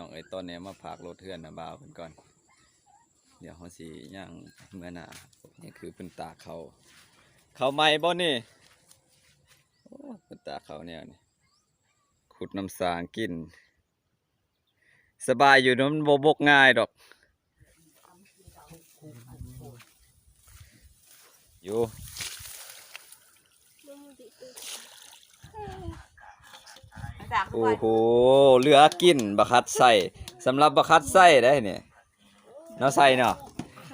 น้องเอ้ตอนนี้มาผากรถเทือนนะบ่าวเพิ่นก่อน เดี๋ยวเขาสิย่างเมื่อหนานี่คือเป็นตากเขา เขาไหม้บ่นี่โอ้เป็นตากเขาแนวนี่ขุดน้ำสางกิน สบายอยู่นอะมันบ่บกง่ายดอก อยู่ โอ้โหเหลือกินบักคัดใส่สำหรับบักคัดใส่ได้เนี่ยเนาะใส่เนาะ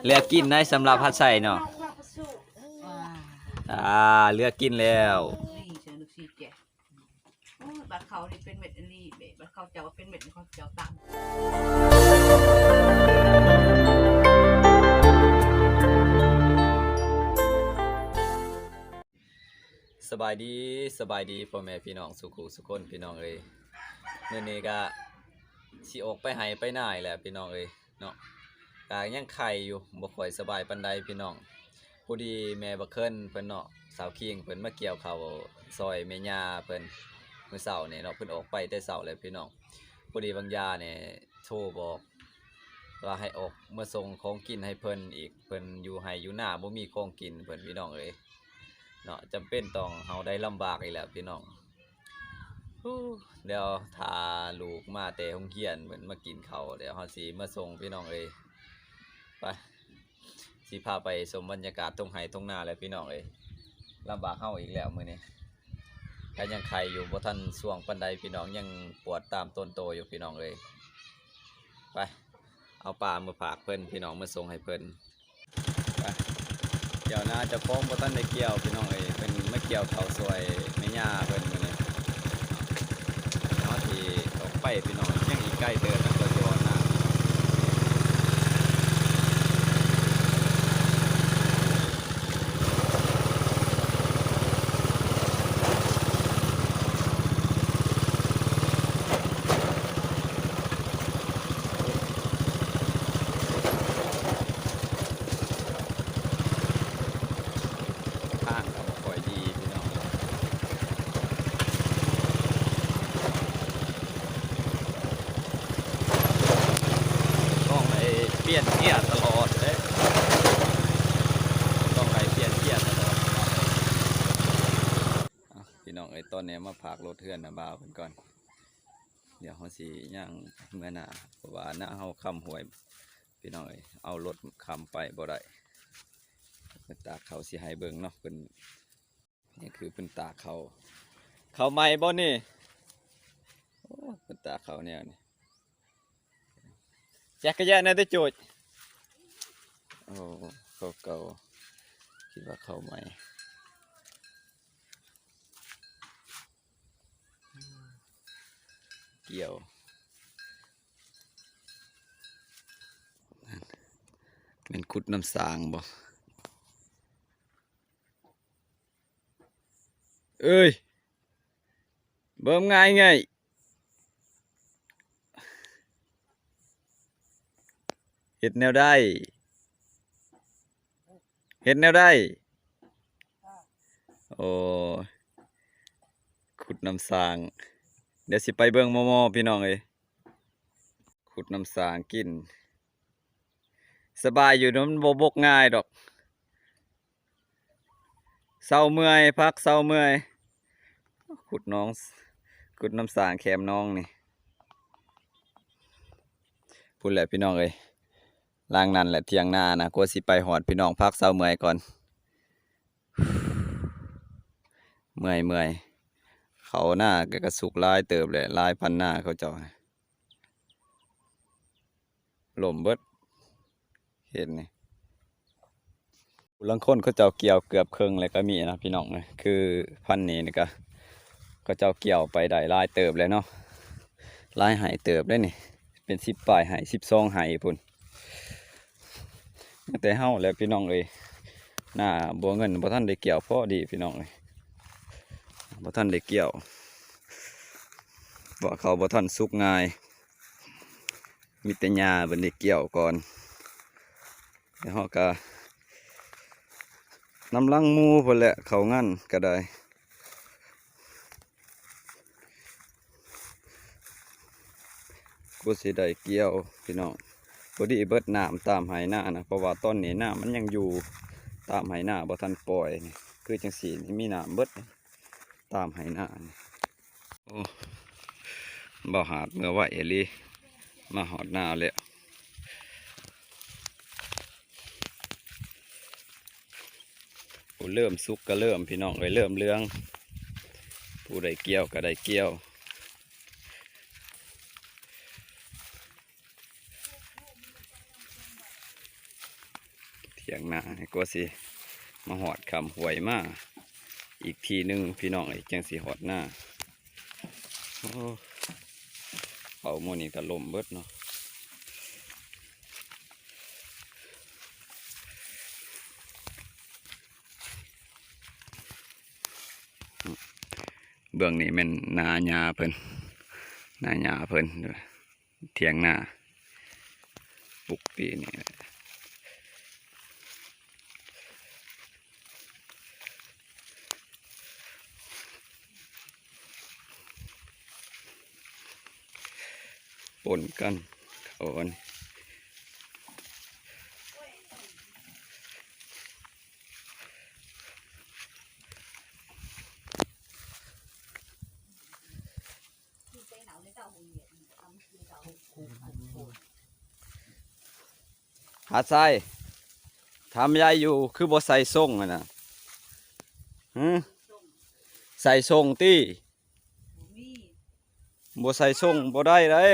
เหลือกินได้สำหรับพัดใส่เนาะอ่าเหลือกินแล้วนี่เชิญลูกชีแกะโอ้ยบัตรเขานี่เป็นเม็ดอันนี้เบ็ดบัตรเขาเจ้าว่าเป็นเม็ดเขาเจ้าตัง สบายดีสบายดีพ่อแม่พี่น้องสุขุสุคนพี่น้องเอ้ยเมื่อนี้ก็สิออกไปให้ไปหน้าอีกแหละพี่น้องเอ้ยเนาะก็ยังไข่อยู่บ่ค่อยสบายปานใดพี่น้องพอดีแม่บักเคิลเพิ่นเนาะสาวคิงเพิ่นมาเกี่ยวข้าซอยแม่ยาเพิ่นมื้อเช้านี่เนาะเพิ่นออกไปแต่เช้าเลยพี่น้องพอดีบางยาเนี่ยโทรบอกว่าให้ออกเมาส่งของกินให้เพิ่นอีกเพิ่นอยู่ให้อยู่หน้าบ่มีของกินเพิ่นพี่น้องเอ้ย เนาะจำเป็นต้องเฮาได้ลำบากอีกแล้วพี่น้องเดี๋ยวทาลูกมาแต่โรงเรียนเหมือนมากินเขาเดี๋ยวเฮาสิมาส่งพี่น้องเอ้ยไปสิพาไปชมบรรยากาศตรงไห้ตรงนาแล้วพี่น้องเอ้ยลำบากเฮาอีกแล้วมือนี้ก็ยังไข่อยู่บ่ทันช่วงปานใดพี่น้องยังปวดตามต้นโตอยู่พี่น้องเอ้ยไป เอาปลามาฝากเพิ่อนพี่น้องมาส่งให้เพิ่อน เกี่ยวนะจะพ้องบ่ทันได้เกี่ยวพี่น้องเอ้ยเป็นไม่เกี่ยวเขาสวยไม่ยาเพิ่นมื้อนี้เนาะที่อกไปพี่น้องยังอีกใกล้เดินนะตัวจอหน้าทางก็บ่ค่อยดีพี่น้องต้องไอ้เปลี่ยนเกียร์ตลอดเด้ต้องไอ้เปลี่ยนเกียร์ตลอดอะพี่น้องไอ้ ตอนนี้มาผากรถเทือนนะบ่าวเพิ่นก่อน เดี๋ยวเขาสิย่างเมื่อหน้าเพราะว่าหน้าเขาคำหวยพี่น้องเอ้ยเอารถคำไปบ่ได้เป็นตาเขาสิให้เบิงเนาะเป็นนี่คือเป็นตาเขา เขาใหม่บ่นี่โอ้เป็นตาเขาแนวนี่แจ็คกระยะนะได้โจดโอ้เขาเก่าคิดว่าเขาใหม่ เกี่ยวเป็นขุดน้ำสางบ่เอ้ยเบิ่มง่ายไงเห็ดแนวได้เห็ดแนวได้โอ้ขุดน้ำสาง เดี๋ยวสิไปเบิ่งมอมอพี่น้องเอ้ยขุดน้ำสางกิน สบายอยู่นอะมันบ่บกง่ายดอกเศร้าเมื่อยพักเศร้าเมื่อย ขุดน้องขุดน้ำสางแคมน้องนี่พูดแหละพี่น้องเอ้ยล่างนั่นแหละเทียงหน้านะกลัวสิไปหอดพี่น้องพักเศร้าเมื่อยก่อน เมื่อยเมื่อย เขาหน้าแกกระสุกลายเติบเลยลายพันหน้าเขาเจ้าลมเบิด เห็นนี่ลังค้นเขาเจ้าเกี่ยวเกือบเครึ่งเลยก็มีนะพี่น้องเลยคือพันนี้นี่ก็เขาเจ้าเกี่ยวไปได้ลายเติบเลยเนาะลายหายเติบได้นี่ เป็นสิบปลายหายสิบซองหายพุ่นแต่เฮาแล้วพี่น้องเลยหน้าบัวเงินบ่ท่านได้เกี่ยวพอดีพี่น้องเลย บ่ท่านได้เกี่ยวบ่เขาบ่ท่านสุกง่าย มีแต่หญ้าเบิ่นได้เกี่ยวก่อนแล้วเราก็นำลังมูพนแหละเขางั้นก็ได้กบ่สิได้เกี่ยวพี่น้องพอดีเบิดน้ำตามไหหน้านะเพราะว่าตอนนี้น้ำมันยังอยู่ตามไหหน้าบ่ทันปล่อยนี่คือจังสีนี่มีน้ำเบิดนี่ ตามไหหน้านี่โอ้บ่หาดเมื่อไหวเอลีมาหอดหน้าแล้วโอ้เริ่มสุกก็เริ่มพี่น้องเลยเริ่มเรื่อง ผู้ใดเกี่ยวก็ได้เกี่ยวเถียงนาให้ก็สิมาหอดคำหวยมา อีกทีหนึ่งพี่น้องไอ้จังสีหอดหน้าเอาโมนี่ก็ลมเบิดเนาะเบื้องนี้แมันนาหยาเพิ่นนาหยาเพิ่นเถียงหน้าปลุกปีนี่ ปนกันเขาอันนี้ที่ไปหนาวในเจ้าหงเหยียดทำคือเจ้าหาใส่ทำยายอยู่คือบ่ใส่ส่งอะนะหืมใส่ส่งตี้มีบ่ใส่ส่งบ่ได้เลย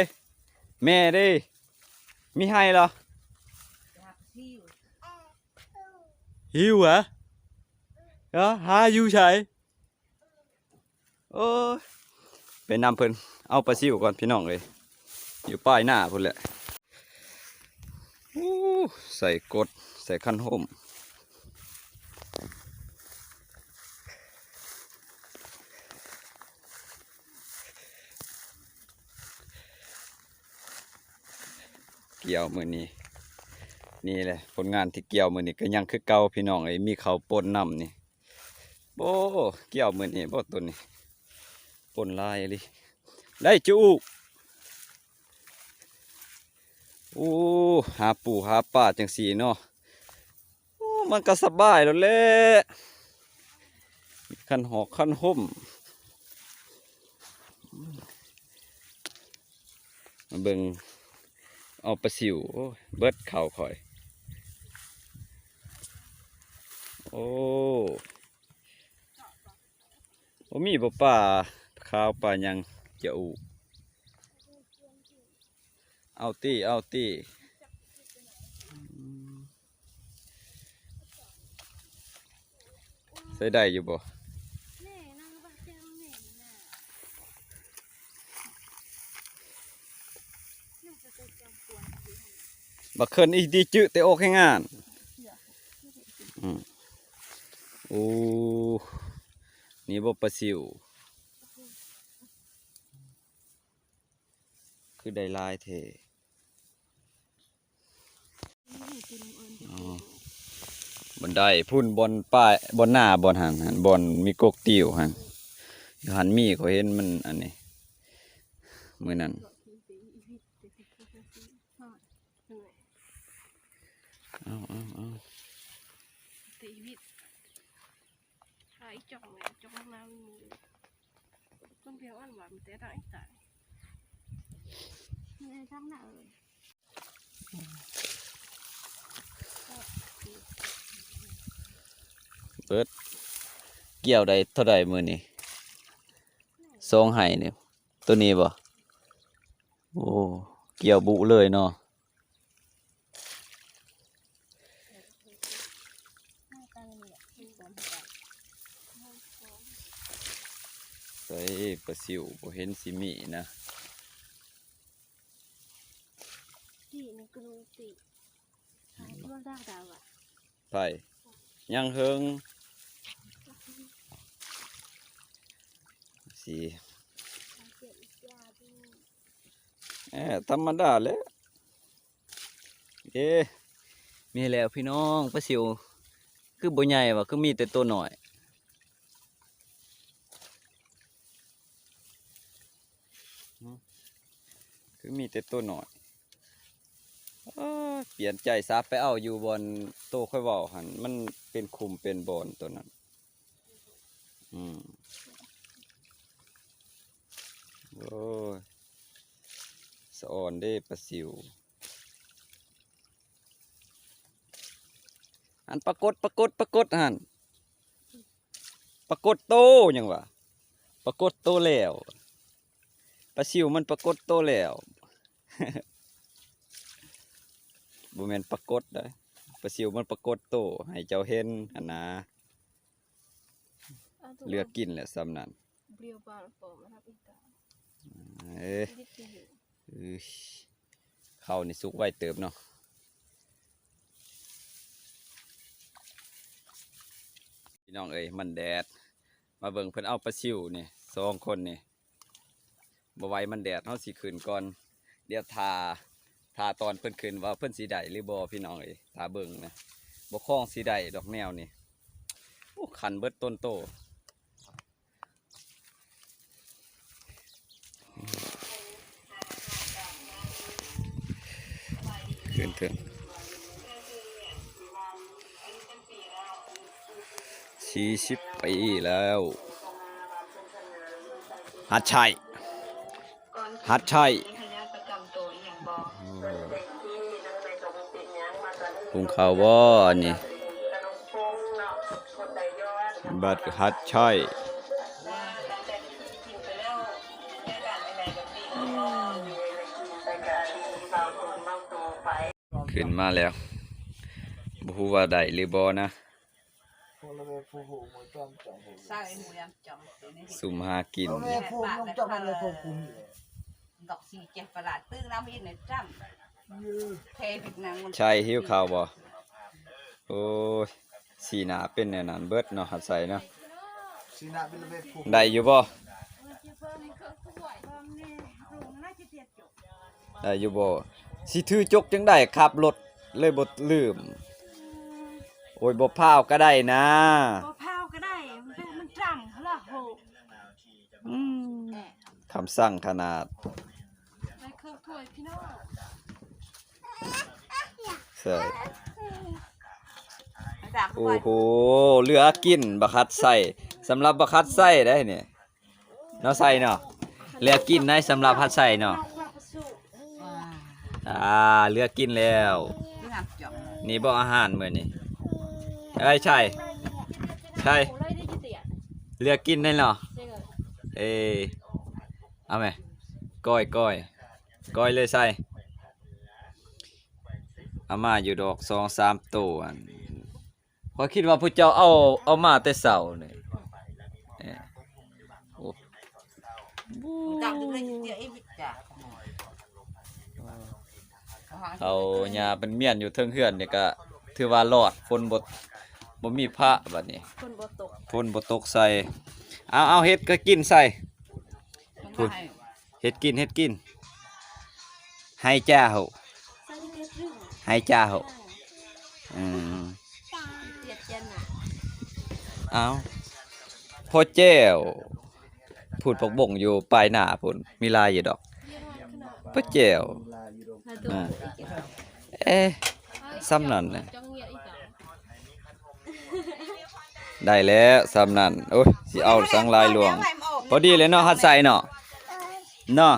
แม่ดิมีให้เหรอ หิวเหรอเดี๋ยวหาอยู่ใช่โอ้ยไปนำเพิ่นเอาปลาซิวก่อนพี่น้องเลย อยู่ป้ายหน้าพุ่นแหละใส่กดใส่คันห่ม เกี่ยวมือนี้ นี่แหละผลงานที่เกี่ยวมือนี่ก็ยังคือเก่าพี่น้องไอ้มีเขาปนน้ำนี่โอ้เกี่ยวมือนี่บ่ตัวนี้ปนลายเลยได้จูโอ้หาปูหาป่าจังสีเนาะโอ้มันก็สบายแล้วแหละมีคันหอกคันห่มเบิ่ง เอาปลาสิวเบิดเข่าข่อย โอ้โอ้มีบ่ป่าข้าวป่ายังจะอูเอาตี้เอาตี้ใส่ได้อยู่บ่ แม่นั่งบ้าเจ้าแม่น่ะน่าจะเป็นจอมปวนอยู่หั่น บักเคินอีดีจื้อแต่ออกให้งานอืมโอ้นี่บ่ปลาซิว คือได้ลายเทอน้ำเอิญที่อ๋อบนได้พุ่นบนป้ายบนหน้าบนหันหันบนมีกกติวหันหันมีเขาเห็นมันอันนี้มือนั้นอีวิตจะติดกับกระสีฮอดเหนื่อย เอาเอาเอาตีวิตหายจ่องเลยจ่องน้ำมือต้นเพียงอ่อนหวานแต่ได้ตายนี่ทั้งหน้าเอ้ยเปิดเกี่ยวได้เท่าใดมือนี้ทรงไห้เนี่ยตัวนี้บ่โอ้เกี่ยวบุเลยเนาะ หน้าตาเนี่ยเป็นสมบัติ ใส่ปลาซิวบ่เห็นสิมีนะที่นึกกรูติหายตัวดาดาวอะไปยังเฮิงสีเจ็บยาดูเอ้ธรรมดาแหล้วเอ๊ะมีแล้วพี่น้องปลาซิว คือบ่ใหญ่ว่ะคือมีแต่ตัวหน่อย คือมีแต่ตัวหน่อยเปลี่ยนใจซะไปเอาอยู่บนโตค่อยเว้าหันมันเป็นคุมเป็นบอนตัวนั้น อืมโอ้ยสะออนเด้ปลาซิว อันปรากฏปรากฏปรากฏหันปรากฏโตยังวะปรากฏโตแล้ว ปลาซิวมันปรากฏโตแล้วบ่แม่นปรากฏได้ปลาซิวมันปรากฏโตให้เจ้าเห็นหันนะาตัวเลือกกินแหละซ้ำนั้นเปรี้ยวปานปอมนะครับอีกตาเอ้ยดิบจะอยู่อื้อข้าวนี่สุกไว้เติบเนาะพี่น้องเอ้ยมันแดด มาเบิ่งเพิ่นเอาปลาซิวนี่สองคนนี่ บ่ไหว้มันแดดเฮาสิขึ้นก่อน เดี๋ยวทาทาตอนเพิ่นขึ้นว่าเพิ่นสิได้หรือบ่พี่น้องเอ้ยทาเบิ่งนะบ่คล้องสิได้ดอกแนวนี่โอ้คันเบิดต้นโตขึ้นถึงสี่สิบปีแล้วหัดชัย หัดชัยหุงข้าวบ่อันนี่บัดหัดชัยขึ้นมาแล้วบ่ฮู้ว่าได้หรือบ่นะใส่หมูยำจ่องตัวนี้สุ่มหากิน ดอกสีเจ็บประหลาดตื้อน้ำอินในจ้ำเทผิดนางมันใช่หิวข้าวบ่โอ้ยสีหน้าเป็นแนวนั้นเบิดเนาะหัดใส่เนาะ Xin nạ bên về phô ได้อยู่บ่ได้อยู่บ่สิถือจกจังได้ขับรถเลยบ่ลืม โอ้ยบ่พาวก็ได้นะมะพร้าวก็ได้มันเป็นมันจำเขาละโหคำสั่งขนาด ไปเครื่องถ้วยพี่น้องใช่จากโอ้โหเหลือกินบักคัดใส่สำหรับบักคัดใส่ได้เนี่ยเนาะใส่เนาะเหลือกินได้สำหรับพัดใส่เนาะอ่าเหลือกินแล้ว นี่บ่อาหารมื้อนี้เอ้ยใช่ใช่โอ้ไล่เตียเลือกินได้เนาะเอ้ยเอาไหมก้อยก้อย ก้อยเลยใส่เอามาอยู่ดอกสองสามตัวอันพอคิดว่าผู้เจ้าเอาเอามาแต่เสาเนี่ยเอ้ยโอ้จับดูเลยเดี๋ยวไอ้บิดจ้ะเขาหญ้าเป็นเมียนอยู่เทิงเฮือนเนี่ยก็ถือว่ารอดฝนบ่บ่มีพระบัดนี้คนบ่ตกฝนบ่ตกใส่เอาเอาเฮ็ดก็กินใส่พูดให้เฮ็ดกินเฮ็ดกิน ให้เจ้าให้เจ้าอืมเอาพ่อแจ้วพูดปกบ่งอยู่ปลายหน้าพุ่นมีลายอยู่ดอกพ่อแจ้าเอ๊ะซ้ำนั่นนะจังเงียได้แล้วซ้ำนั่นโอ้ยสิเอาสังลายหลวง พอดีเลยเนาะฮัดใส่เนาะเนาะ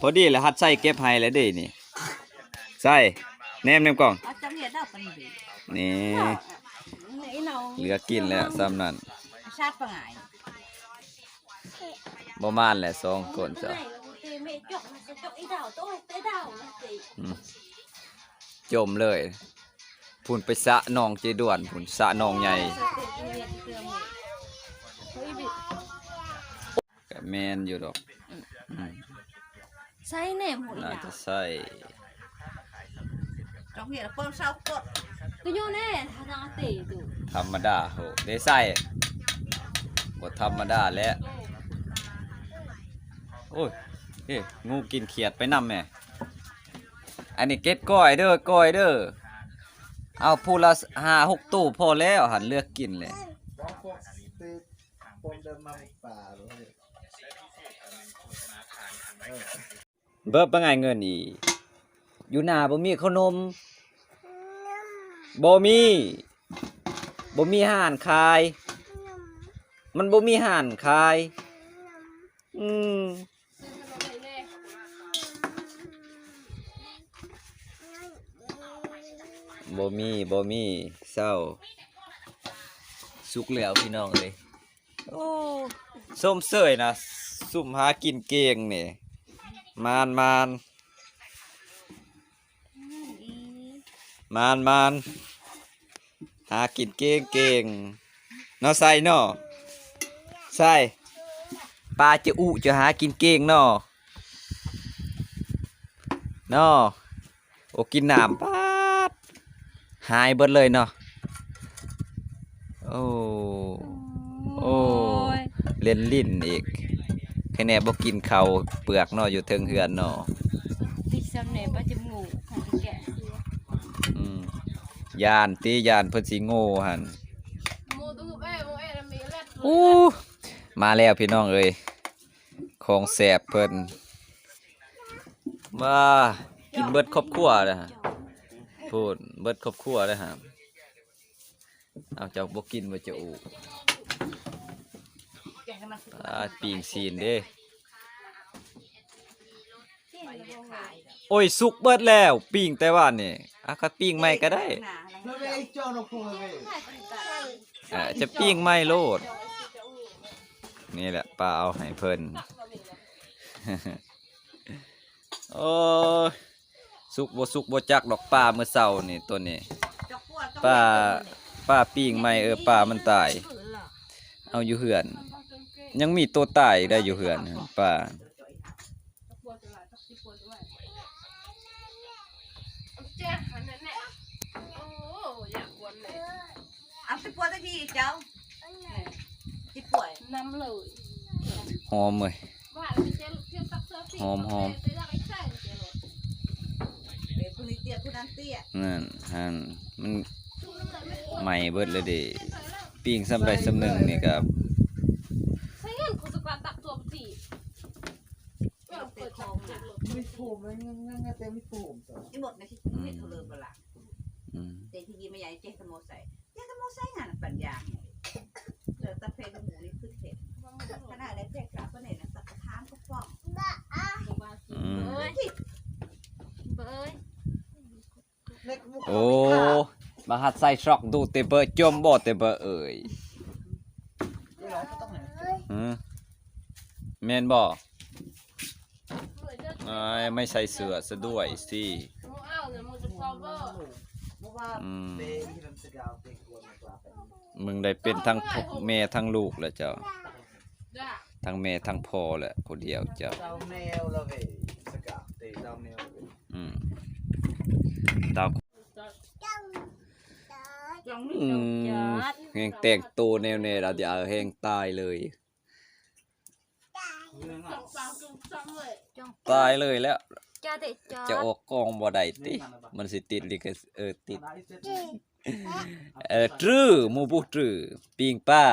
พอดีเลยฮัดใส่เก็บให้แล้วเด้นี่ใส่แนมแนมกล่องเอาจังเห็ดได้ปันดีนี่ไหนเนาเหลือกินแล้วซ้ำนั่นชาติปังไงบ่มานแหละสองคนจ้ะจมเลยพุ่นไปสะนองเจด่วนพุ่นสะนองใหญ่แมนอยู่ดอก ใส่แหนมหมดน่าแล้วจะใส่จังเห็ดเปิ้ลเศร้ากดก็โยนแน่ทางเตะดูธรรมดาโหได้ใส่บ่ธรรมดาแล้วโอ้ยเอ้ยงูกินเขียดไปนำแม่อันนี้เก็ดก้อยเด้อก้อยเด้อเอาผู้ละห้าหกตู้พอแล้วหันเลือกกินเลย Bóng phô Tê Bóng đâm măng bà rồi เเบิบบ่ไงเงินอีอยู่หน้าบ่มีขนมบ่มีบ่มีห้านขาย มันบ่มีห้านขาย อืมซื้อมี่บ่มีบ่มีเศร้า สุกแล้วพี่น้องเลย โอ้ส้มเสยนะซุ่มหากินเก่งนี่ย มานมานมานมานหากินเก่งเก่งเนาะใส่เนาะใส่ปลาจะอุจะหากินเก่งเนาะเนาะโอ้กินน้ำปาดหายเบิดเลยเนาะโอ้โอ้เล่นลิ้นอีก แค่แน่บ่กินข้าวเปลือกเนาะอยู่เทิงเฮือนเนาะติดสำเนียงประจมูกของแกะอืมยานตียานเพิ่นสิโง่หั่นโมตูเอ้โมเอ้ละมีเล็ดอู้มาแล้วพี่น้องเอ้ยของแสบเพิ่นมากินเบิดครอบครัวเด้อฮะพูดเบิดครอบครัวเด้อฮะเอาเจ้าบ่กินบ่จะอู แกะให้มันสุก อ่าปิงซีนเด้ไปเลยขายโอ้ยสุกเบิดแล้ว ปิงแต่ว่านี่อะก็ปิงใหม่ก็ได้ระเบิดเจ้าหน้าพูระเบิดเอ่อจะปิงใหม่โลด นี่แหละป้าเอาให้เพิ่นโอ้ยสุกบ่สุกบ่จักดอกป้าเมื่อเช้านี่ตัวนี้ป้าป้าปิ้งไม่เออป้ามันตาย เอาอยู่เหือน ยังมีตัวตายได้อยู่เหือนป้าปวดจะไหลตักสิปวดจะไหลแจ๊หันนั่นแหละโอ้อยากวนเลยเอาสิป่วยสักทีเจ้าสิป่วยน้ำเลยหอมเว้ยว่าเจ๊เจ๊ตักเสื้อสีหอมหอมเจ๊ตักไอ้ใส่เจ๊เลยเดี๋ยวคุณนี้เตี้ยคุณนั้นเตี้ยนั่นหั่นมันชุ่มน้ำเลยไม่ใหม่เบิดเลยเดิปิ้งซ้ำใดซ้ำหนึ่งนี่ครับ ใช้เงินคุณสกัดตักตัวปฏิไม่ต้องเปิดช่องเจ็บเลย ไม่พูดเลยงั้นงั้นเต็มไม่พูดจ้ะที่หมดในที่ไม่เท่าเลยเปล่าอืมเจ๊ที่ยิ้มไม่ใหญ่เจ๊สโมใส่เจ๊สโมใส่งานปัญญาเหลือตะเพงหมูนี่คือเผ็ดขนาดในเพจกราฟก็เนี่ยนะสักทานก็ฟ้องอืมเอ้ยเบ้ยเล็กมุกโอ้มาหัดใส่ช็อกดูเตเบอร์จมบ่เตเบอร์เอ่ยเวลาก็ต้องไหนหือแม่นบ่เอ้ย ไม่ใส่เสื้อซะด้วยสิมึงได้เป็นทั้งพ่อแม่ทั้งลูกแล้วเจ้า ทั้งแม่ทั้งพ่อแหละผู้เดียวเจ้าเจ้าแนวเว้ยสกาวเตเจ้าแนวละเว้ยอืมดาวอืมแหงแต่งตัวแนวๆเราจะเอาแหงตายเลย จังปากจุ่มซ้ำเลยตายเลยแล้ว จ้าเด็กจอจะออกกองบ่ได้ติ มันสิติดลิขสิทธิ์เออติดเออตรือหมูบุตรือปิงป้า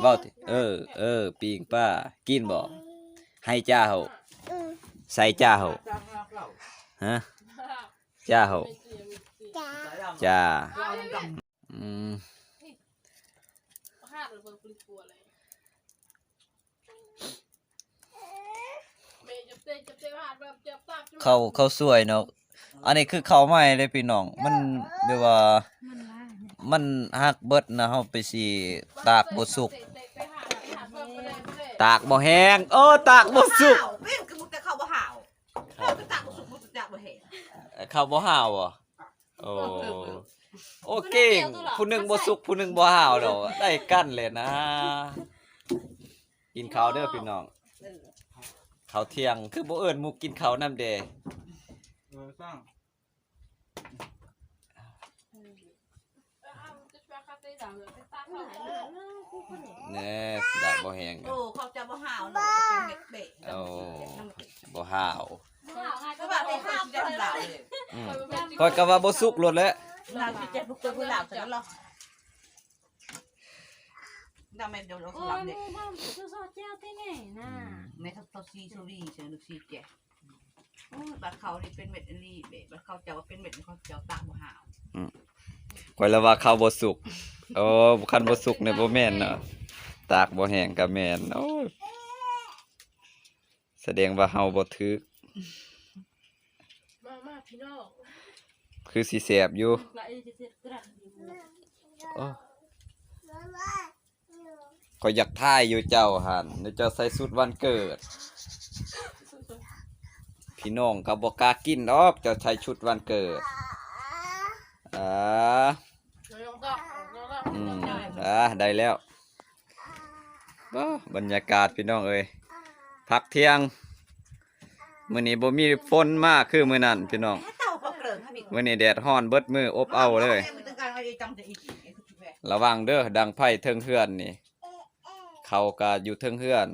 เว้าติเออเออปิงป้า กินบ่ให้จ้าใส่จ้าจ้างงานเก่าฮะจ้าสายดำจ้าจ้าอืม ห้าหรือเบอร์ปลิปัวเลยเมย์จะเตะจะเตะหาดแบบเจ็บตา เขาเขาสวยเนาะอันนี้คือเขาใหม่เลยพี่น้อง มันแบบว่า มันว่าเนี่ยมันฮักเบิดนะเฮาไปสิตากบ่สุก ตากบ่แห้งโอ้ตากบ่สุกเป็นกระมุกแต่เขาบ่ห่าวเขาไปตักบ่สุกบ่สุกจักบ่เห็นข้าบ่ห่าวอะโอ้โอเก่งผู้หนึ่งบ่สุกผู้หนึ่งบ่ห่าวดอกได้กั้นเลยนะกินข้าวเด้อพี่น้อง ข้าวเที่ยง คือบ่เอิ้นหมู่กินข้าวนํเด้เออสร้างแน่ดากบ่แห้งโอ้เขาจะบ่ห่าวเนาะเป็นเม็ดเบะโอ้บ่ห่าวก็ว่าได้ห้ามจะหลาเลยอืมข้อยก็ว่าบ่สุกโลดแหล้วเราจะเจ็บพวกตัวหลาบแต่ละดาแม่เดี๋ยวเราโอ้ หลับยเด็กมึงบ้าจะสอดเจ้าที่ไหนน่ะในทัศซีโซรีเชิญลูกซีแกโอ้ยบัดเขานี่เป็นเม็ดอันนี้เบ็ดบัดเขาเจ้าว่าเป็นเม็ดเขาเจ้าตากบ่หาวข่อยละว่าข้าวบ่สุกโอ้คันบ่สุกเนี่ยบ่แม่นเนาะตากบ่แห้งก็แม่นโอ้ยแสดงว่าเฮาบ่ถึกมามาพี่น้องคือสิแซ่บอยู่ lại จะเสร็จกระดอยู่โอ้ ก็อยากถ่ายอยู่เจ้าหันเจ้าใส่ชุดวันเกิด พี่น้องก็บ่กล้ากินดอกเจ้าใส่ชุดวันเกิดอ่าเราลองก็ลองก็อืมอ่าได้แล้วบรรยากาศพี่น้องเอ้ยพักเที่ยงมื้อนี้บ่มีฝนมากคือมื้อนั้นพี่น้องเมื้อนี้แดดร้อนเบิดมืออบเอาเลยระไรจังจะอีกไอ้คุณแม่ระวังเด้อดังไผ่เทิงเฮือนนี่ เขาก็อยู่เทิงเฮือน